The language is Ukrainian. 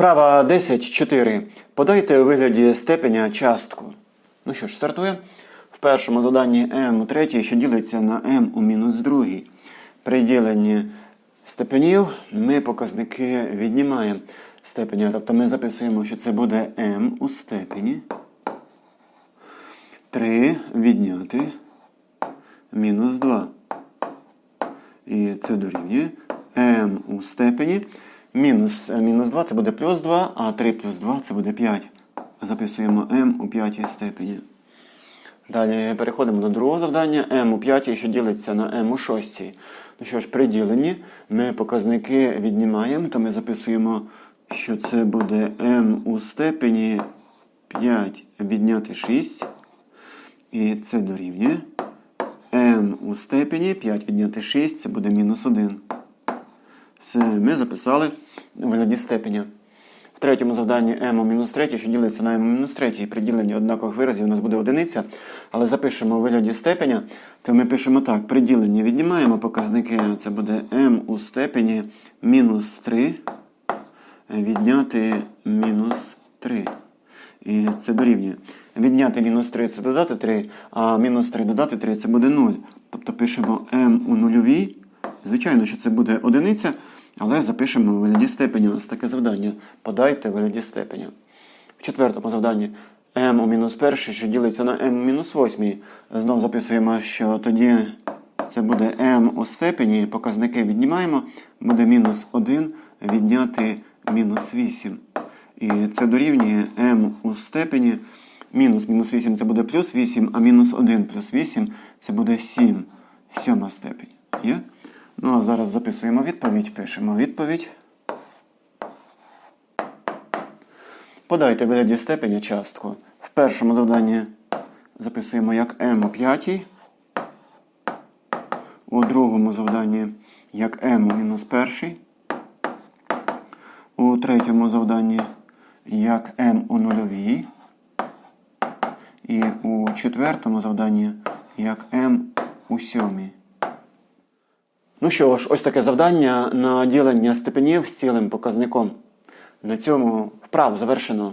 Вправа 10.4. Подайте у вигляді степеня частку. Ну що ж, стартуємо. В першому заданні m у третій, що ділиться на m у мінус другій. При діленні степенів ми показники віднімаємо степеня. Тобто ми записуємо, що це буде m у степені. 3 відняти мінус 2. І це дорівнює m у степені. Мінус, е, мінус 2 це буде плюс 2, а 3 плюс 2 це буде 5. Записуємо m у п'ятій степені. Далі переходимо до другого завдання. m у п'ятій, що ділиться на m у шостій. Ну що ж, при діленні ми показники віднімаємо, то ми записуємо, що це буде m у степені 5 відняти 6. І це дорівнює m у степені 5 відняти 6, це буде мінус 1. Все, ми записали у вигляді степеня. В третьому завданні m у мінус 3, що ділиться на m у мінус 3, при діленні однакових виразів у нас буде одиниця, але запишемо у вигляді степеня, то ми пишемо так, при діленні віднімаємо показники, це буде m у степені мінус 3 відняти мінус 3. І це дорівнює. Відняти мінус 3 це додати 3, а мінус 3 додати 3 це буде 0. Тобто пишемо m у нульовій. Звичайно, що це буде одиниця, але запишемо у вигляді степеня. Ось таке завдання. Подайте у вигляді степеня. В четвертому завданні m у мінус перший, що ділиться на m у мінус восьмій. Знов записуємо, що тоді це буде m у степені, показники віднімаємо, буде мінус 1 відняти мінус 8. І це дорівнює m у степені. Мінус мінус 8 це буде плюс 8, а мінус 1 плюс 8 це буде 7. Сьома степень. Є? Ну а зараз записуємо відповідь, пишемо відповідь. Подайте вигляді степеня частку. В першому завданні записуємо як m у п'ятій. У другому завданні як m у мінус перший. У третьому завданні як m у нульовій. І у четвертому завданні як m у сьомій. Ну що ж, ось таке завдання на ділення степенів з цілим показником. На цьому вправу завершено.